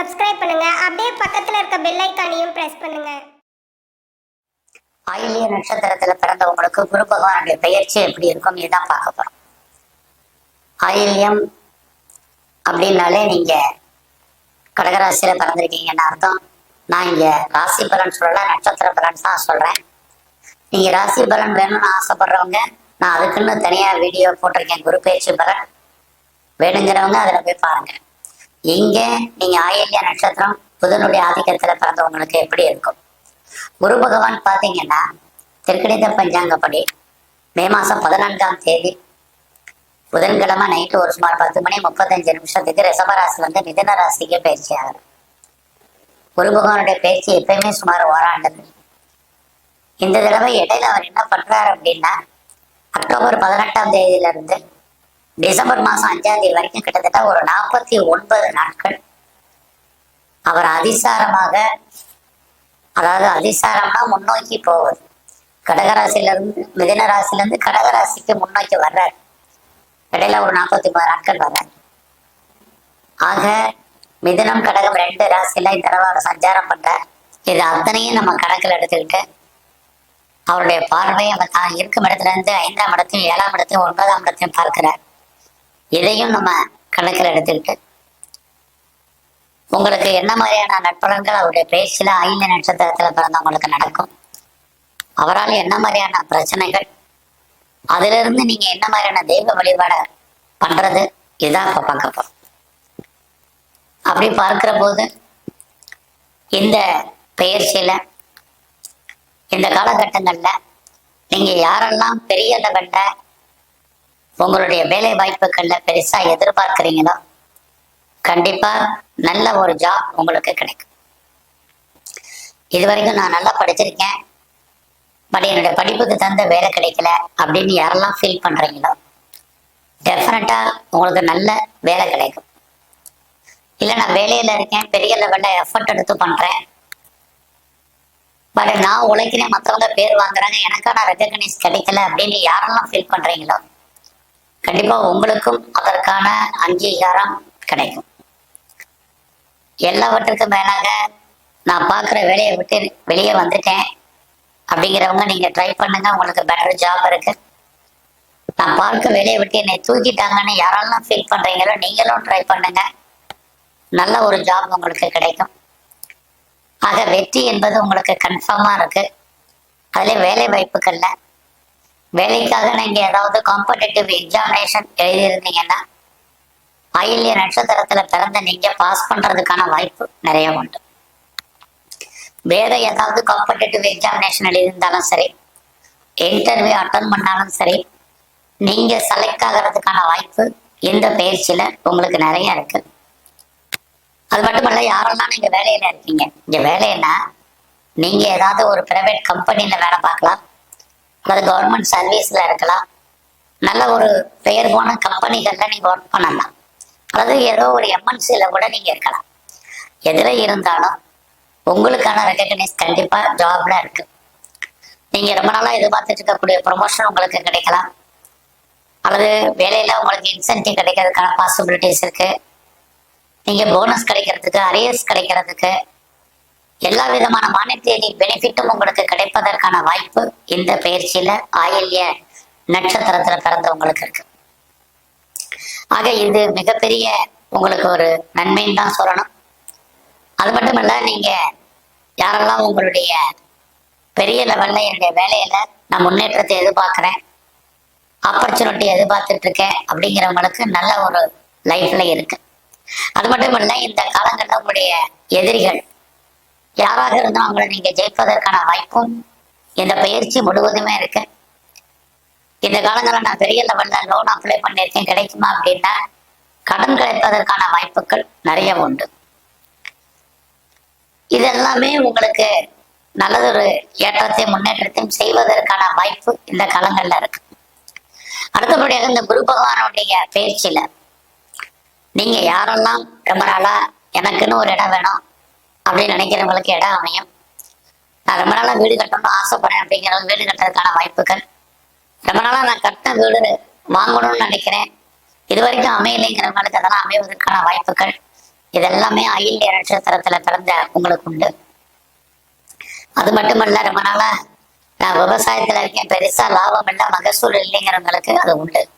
Subscribe பண்ணுங்க. அப்படியே பக்கத்துல இருக்க பெல் ஐக்கானையும் பிரஸ் பண்ணுங்க. ஆயிலிய நட்சத்திரத்துல பிறந்தவங்களுக்கு குரு பகவானுடைய பெயர்ச்சி எப்படி இருக்கும் இதுதான் பார்க்க போறோம். ஆயில்யம் அப்படின்னாலே நீங்க கடகராசியில பிறந்திருக்கீங்கன்னு அர்த்தம். நான் இங்க ராசி பலன் சொல்லல நட்சத்திர பலன் தான் சொல்றேன். நீங்க ராசி பலன் வேணும்னு ஆசைப்படுறவங்க நான் அதுக்குன்னு தனியா வீடியோ போட்டிருக்கேன். குரு பேச்சு பலன் வேணுங்கிறவங்க அதுல போய் பாருங்க. இங்க நீங்க ஆயில்ய நட்சத்திரம் புதனுடைய ஆதிக்கத்துல பிறந்தவங்களுக்கு எப்படி இருக்கும்? குரு பகவான் பாத்தீங்கன்னா திருக்கணித பஞ்சாங்கப்படி மே மாசம் பதினான்காம் தேதி புதன்கிழமை நைட்டு ஒரு சுமார் பத்து மணி முப்பத்தஞ்சு நிமிஷத்துக்கு ரிஷபராசிலேருந்து மிதன ராசிக்கு பயிற்சி ஆகுது குரு பகவானுடைய பயிற்சி எப்பயுமே சுமார் ஓராண்டு. இந்த தடவை இடையில அவர் என்ன பண்றாரு அப்படின்னா அக்டோபர் பதினெட்டாம் தேதியிலிருந்து டிசம்பர் மாசம் அஞ்சாம் தேதி வரைக்கும் கிட்டத்தட்ட ஒரு நாற்பத்தி ஒன்பது நாட்கள். அவர் அதிசாரமாக அதாவது அதிசாரம்னா முன்னோக்கி போவது. கடகராசிலிருந்து இருந்து மிதன ராசில இருந்து கடகராசிக்கு முன்னோக்கி வர்றார். இடையில ஒரு நாற்பத்தி ஒன்பது நாட்கள் வர்றார். ஆக மிதினம் கடகம் ரெண்டு ராசியில இந்த தடவை அவர் சஞ்சாரம் பண்றார். இது அத்தனையும் நம்ம கணக்கில் எடுத்துக்கிட்டு அவருடைய பார்வை அவர் தான் இருக்கும் இடத்துல இருந்து ஐந்தாம் இடத்தையும் ஏழாம் இடத்தையும் ஒன்பதாம் இடத்தையும் பார்க்கிறார். இதையும் நம்ம கணக்கில் எடுத்துக்கிட்டு உங்களுக்கு என்ன மாதிரியான நட்பலன்கள் அவருடைய பேச்சில் ஐந்து நட்சத்திரத்தில் பிறந்தவங்களுக்கு நடக்கும்? அவரால் என்ன மாதிரியான பிரச்சனைகள்? அதிலிருந்து நீங்க என்ன மாதிரியான தெய்வ வழிபாட பண்றது? இதுதான் இப்ப பார்க்க போறோம். அப்படி பார்க்கிற போது இந்த பெயர்ச்சியில இந்த காலகட்டங்கள்ல நீங்க யாரெல்லாம் பெரிய லெவல்ல உங்களுடைய வேலை வாய்ப்புகள்ல பெருசா எதிர்பார்க்கிறீங்களோ கண்டிப்பா நல்ல ஒரு ஜாப் உங்களுக்கு கிடைக்கும். இது வரைக்கும் நான் நல்லா படிச்சிருக்கேன். பட் என்னோட படிப்புக்கு தகுந்த வேலை கிடைக்கல அப்படின்னு யாரெல்லாம் ஃபீல் பண்றீங்களோ டெஃபினட்டா உங்களுக்கு நல்ல வேலை கிடைக்கும். இல்லை நான் வேலையில இருக்கேன் பெரிய லெவல்ல எஃபர்ட் எடுத்து பண்றேன். பட் நான் உழைக்கிறேன் மற்றவங்க பேர் வாங்குறாங்க எனக்கான ரெக்கக்னைஸ் கிடைக்கல அப்படின்னு யாரெல்லாம் ஃபீல் பண்றீங்களோ கண்டிப்பா உங்களுக்கும் அதற்கான அங்கீகாரம் கிடைக்கும். எல்லாவற்றுக்கும் மேலாக நான் பார்க்குற வேலையை விட்டு வெளியே வந்துட்டேன். அப்படிங்கிறவங்க நீங்க ட்ரை பண்ணுங்க உங்களுக்கு பெட்டர் ஜாப் இருக்கு. நான் பார்க்க வேலையை விட்டு என்னை தூக்கிட்டாங்கன்னு யாரெல்லாம் ஃபீல் பண்றீங்களோ நீங்களும் ட்ரை பண்ணுங்க. நல்ல ஒரு ஜாப் உங்களுக்கு கிடைக்கும். ஆக வெற்றி என்பது உங்களுக்கு கன்ஃபார்மா இருக்கு. அதுல வேலை வாய்ப்புகள்ல வேலைக்காக நீங்க ஏதாவது காம்படிட்டிவ் எக்ஸாமினேஷன் எழுதியிருந்தீங்கன்னா ஆயில்ய நட்சத்திரத்துல பிறந்த நீங்க பாஸ் பண்றதுக்கான வாய்ப்பு நிறைய உண்டு. வேற ஏதாவது காம்படிட்டிவ் எக்ஸாமினேஷன் எழுதியிருந்தாலும் சரி இன்டர்வியூ அட்டன் பண்ணாலும் சரி நீங்க செலக்ட் ஆகிறதுக்கான வாய்ப்பு இந்த பயிற்சியில உங்களுக்கு நிறைய இருக்கு. அது மட்டுமல்ல யாரெல்லாம் நீங்க வேலையில இருக்கீங்க? இங்க வேலைன்னா நீங்க ஏதாவது ஒரு பிரைவேட் கம்பெனில வேலை பார்க்கலாம். அல்லது கவர்மெண்ட் சர்வீஸ்ல இருக்கலாம். நல்ல ஒரு பெயர் போன கம்பெனிகள்ல நீங்க ஒர்க் பண்ணலாம். அல்லது ஏதோ ஒரு எம்என்சில கூட நீங்க இருக்கலாம். எதுல இருந்தாலும் உங்களுக்கான ரெக்கக்னைஸ் கண்டிப்பா ஜாப்ல இருக்கு. நீங்க ரொம்ப நாளா எதிர்பார்த்துட்டு இருக்கக்கூடிய ப்ரொமோஷன் உங்களுக்கு கிடைக்கலாம். அல்லது வேலையில உங்களுக்கு இன்சென்டிவ் கிடைக்கிறதுக்கான பாசிபிலிட்டிஸ் இருக்கு. நீங்க போனஸ் கிடைக்கிறதுக்கு அரியர்ஸ் கிடைக்கிறதுக்கு எல்லா விதமான மானிட்டரி பெனிஃபிட்டும் உங்களுக்கு கிடைப்பதற்கான வாய்ப்பு இந்த பயிற்சியில ஆயில்ய நட்சத்திரத்துல பிறந்தவங்களுக்கு இருக்கு. ஆக இது மிகப்பெரிய உங்களுக்கு ஒரு நன்மைன்னு தான் சொல்லணும். அது மட்டும் இல்ல நீங்க யாரெல்லாம் உங்களுடைய பெரிய லெவல்ல என்னுடைய வேலையில நான் முன்னேற்றத்தை எதிர்பார்க்கிறேன் ஆப்பர்ச்சுனிட்டி எதிர்பார்த்துட்டு இருக்கேன் அப்படிங்கிறவங்களுக்கு நல்ல ஒரு லைஃப்ல இருக்கு. அது மட்டும் இல்ல இந்த காலங்களில் உங்களுடைய எதிரிகள் யாராக இருந்தும் அவங்களை நீங்க ஜெயிப்பதற்கான வாய்ப்பும் இந்த பயிற்சி முழுவதுமே இருக்கு. இந்த காலங்களில் நான் பெரிய லெவல்ல லோன் அப்ளை பண்ணியிருக்கேன் கிடைக்குமா அப்படின்னா கடன் கிடைப்பதற்கான வாய்ப்புகள் நிறைய உண்டு. இது எல்லாமே உங்களுக்கு நல்லதொரு ஏற்றத்தையும் முன்னேற்றத்தையும் செய்வதற்கான வாய்ப்பு இந்த காலங்கள்ல இருக்கு. அடுத்தபடியாக இந்த குரு பகவானுடைய பயிற்சியில நீங்க யாரெல்லாம் ரொம்ப நாளா எனக்குன்னு ஒரு இடம் வேணும் அப்படின்னு நினைக்கிறவங்களுக்கு இடம் அமையும். நான் ரொம்ப நாளா வீடு கட்டணும்னு ஆசைப்படுறேன் அப்படிங்கிறவங்க வீடு கட்டுறதுக்கான வாய்ப்புகள். ரொம்ப நாளா நான் கட்டின வீடு வாங்கணும்னு நினைக்கிறேன். இது வரைக்கும் அமையலைங்கிறவங்களுக்கு அதெல்லாம் அமைவதற்கான வாய்ப்புகள். இதெல்லாமே ஆயில்ய நட்சத்திரத்துல பிறந்த உங்களுக்கு உண்டு. அது மட்டுமல்ல ரொம்ப நாளா நான் விவசாயத்துல இருக்கேன். பெருசா லாபம் இல்லை மகசூல் இல்லைங்கிறவங்களுக்கு அது உண்டு.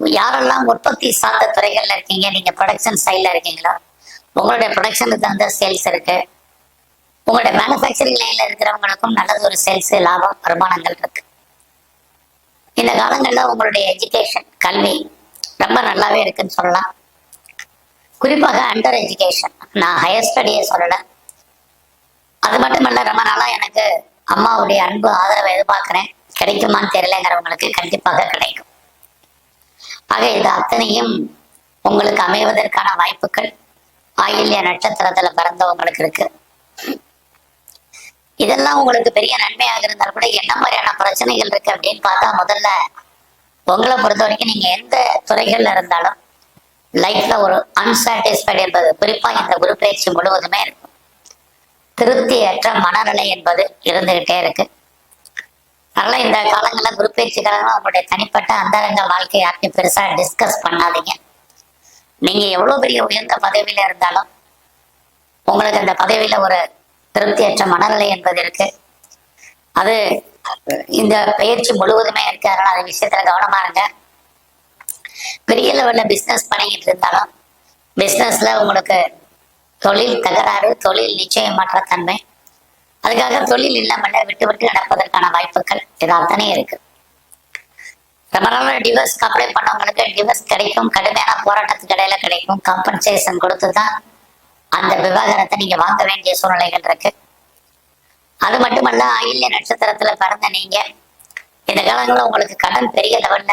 யாரெல்லாம் உற்பத்தி சார்ந்த துறைகள்ல இருக்கீங்க? நீங்க ப்ரொடக்ஷன் சைட்ல இருக்கீங்களா? உங்களுடைய ப்ரொடக்ஷனுக்கு தகுந்த சேல்ஸ் இருக்கு. உங்களுடைய மேனுஃபேக்சரிங் லைன்ல இருக்கிறவங்களுக்கும் நல்லது ஒரு சேல்ஸ் லாபம் வருமானங்கள் இருக்கு. இந்த காலங்களில் உங்களுடைய எஜுகேஷன் கல்வி ரொம்ப நல்லாவே இருக்குன்னு சொல்லலாம். குறிப்பாக அண்டர் எஜுகேஷன் நான் ஹையர் ஸ்டடியை சொல்லலை. அது மட்டுமல்ல ரொம்ப நாளா எனக்கு அம்மாவுடைய அன்பு ஆதரவை எதிர்பார்க்குறேன். கிடைக்குமான்னு தெரியலங்கிறவங்களுக்கு கண்டிப்பாக கிடைக்கும். ஆக இது அத்தனையும் உங்களுக்கு அமைவதற்கான வாய்ப்புகள். ஆயில்ய நட்சத்திரத்துல பிறந்தவங்களுக்கு இருக்கு. இதெல்லாம் உங்களுக்கு பெரிய நன்மையாக இருந்தால் கூட என்ன மாதிரியான பிரச்சனைகள் இருக்கு அப்படின்னு பார்த்தா முதல்ல உங்களை பொறுத்த வரைக்கும் நீங்க எந்த துறைகள்ல இருந்தாலும் லைஃப்ல ஒரு அன்சாட்டிஸ்ஃபைடு என்பது குறிப்பா இந்த குரு பயிற்சி முழுவதுமே இருக்கும். திருப்தியற்ற மனநிலை என்பது இருந்துகிட்டே இருக்கு. அதனால இந்த காலங்களில் குரு பயிற்சி உங்களுடைய தனிப்பட்ட அந்தரங்க வாழ்க்கை யார்ட்டையும் பெருசா டிஸ்கஸ் பண்ணாதீங்க. நீங்க எவ்வளவு பெரிய உயர்ந்த பதவியில இருந்தாலும் உங்களுக்கு அந்த பதவியில ஒரு திருப்தியற்ற மனநிலை என்பது இருக்கு. அது இந்த பயிற்சி முழுவதுமே இருக்கு. அதனால அந்த விஷயத்துல கவனமா இருங்க. பெரிய லெவல்ல பிசினஸ் பண்ணிக்கிட்டு இருந்தாலும் பிசினஸ்ல உங்களுக்கு தொழில் தகராறு தொழில் நிச்சயமற்ற தன்மை. அதுக்காக தொழில் இல்லாமல் விட்டு விட்டு நடப்பதற்கான வாய்ப்புகள் இது அத்தனை இருக்கு. ரொம்ப நாள் டிவோர்ஸ் அப்ளை பண்ணவங்களுக்கு டிவோர்ஸ் கிடைக்கும். கடுமையான போராட்டத்துக்கு இடையில கிடைக்கும். காம்பன்சேஷன் கொடுத்து தான் அந்த விவாகரத்தை நீங்க வாங்க வேண்டிய சூழ்நிலைகள் இருக்கு. அது மட்டுமல்ல ஆயில்ய நட்சத்திரத்துல பிறந்த நீங்க இந்த காலங்களில் உங்களுக்கு கடன் பெரிய லெவல்ல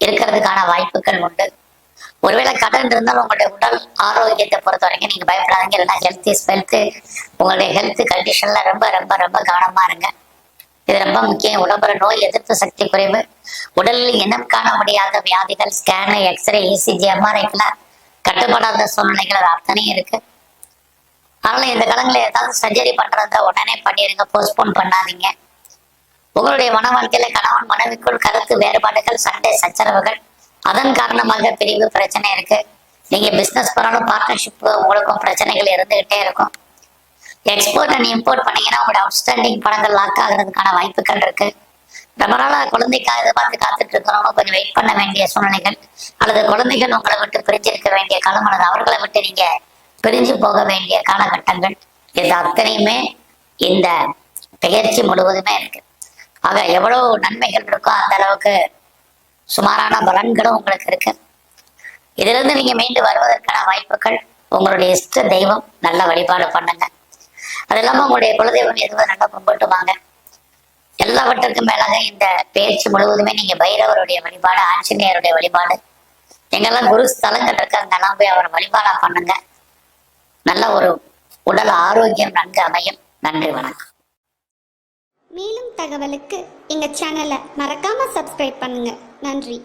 இருக்கிறதுக்கான வாய்ப்புகள் உண்டு. ஒருவேளை கடன் இருந்தாலும் உங்களுடைய உடல் ஆரோக்கியத்தை பொறுத்த வரைக்கும் நீங்க பயப்படாதீங்க. இல்லைன்னா ஹெல்த் இஸ் வெல்த் உங்களுடைய ஹெல்த் கண்டிஷன்ல ரொம்ப ரொம்ப ரொம்ப கவனமா இருங்க. இது ரொம்ப முக்கியம். உடம்புல நோய் எதிர்ப்பு சக்தி குறைவு. உடலில் இனம் காண முடியாத வியாதிகள் ஸ்கேனு எக்ஸ்ரே இசிஜி எம்ஆர்ஐக்கெல்லாம் கட்டுப்படாத சூழ்நிலைகள் அத்தனையும் இருக்கு. அதனால இந்த காலங்களில் ஏதாவது சர்ஜரி பண்றத உடனே பண்ணிடுங்க போஸ்ட்போன் பண்ணாதீங்க. உங்களுடைய மன வாழ்க்கையில கணவன் மனைவிக்குள் கருத்து வேறுபாடுகள் சண்டை சச்சரவுகள் அதன் காரணமாக பிரிவு பிரச்சனை இருக்கு. நீங்க பிசினஸ் பண்ணாலும் பார்ட்னர்ஷிப் உங்களுக்கும் பிரச்சனைகள் இருந்துகிட்டே இருக்கும். எக்ஸ்போர்ட் அண்ட் இம்போர்ட் பண்ணீங்கன்னா உங்களோட அவுட்ஸ்டாண்டிங் படங்கள் லாக் ஆகுறதுக்கான வாய்ப்புகள் இருக்கு. ரொம்ப நாளா குழந்தைக்காக எதிர்பார்த்து காத்துட்டு இருக்கிறவங்க கொஞ்சம் வெயிட் பண்ண வேண்டிய சூழ்நிலைகள். அல்லது குழந்தைகள் உங்களை விட்டு பிரிஞ்சிருக்க வேண்டிய காலம் அல்லது அவர்களை விட்டு நீங்க பிரிஞ்சு போக வேண்டிய காலகட்டங்கள் இது அத்தனையுமே இந்த பெயர்ச்சி முழுவதுமே இருக்கு. ஆக எவ்வளவு நன்மைகள் இருக்கோ அந்த அளவுக்கு சுமாரான பலன்களும் உங்களுக்கு இருக்கு. இதுல இருந்து நீங்க மீண்டு வருவதற்கான வாய்ப்புகள் உங்களுடைய இஷ்ட தெய்வம். நல்ல வழிபாடு பண்ணுங்க. அது இல்லாம உங்களுடைய குலதெய்வம் எதுவும் நல்லா கும்பிட்டுவாங்க எல்லாவற்றுக்கும் மேலாக இந்த பேச்சு முழுவதுமே நீங்க பைரவருடைய வழிபாடு ஆஞ்சநேயருடைய வழிபாடு. எங்கெல்லாம் குரு ஸ்தலங்கள் இருக்கு அங்கெல்லாம் போய் அவரை வழிபாடா பண்ணுங்க. நல்ல ஒரு உடல் ஆரோக்கியம் நன்கு அமையும். நன்றி வணக்கம். மேலும் தகவலுக்கு எங்க சேனலை மறக்காம சப்ஸ்கிரைப் பண்ணுங்க. நன்றி.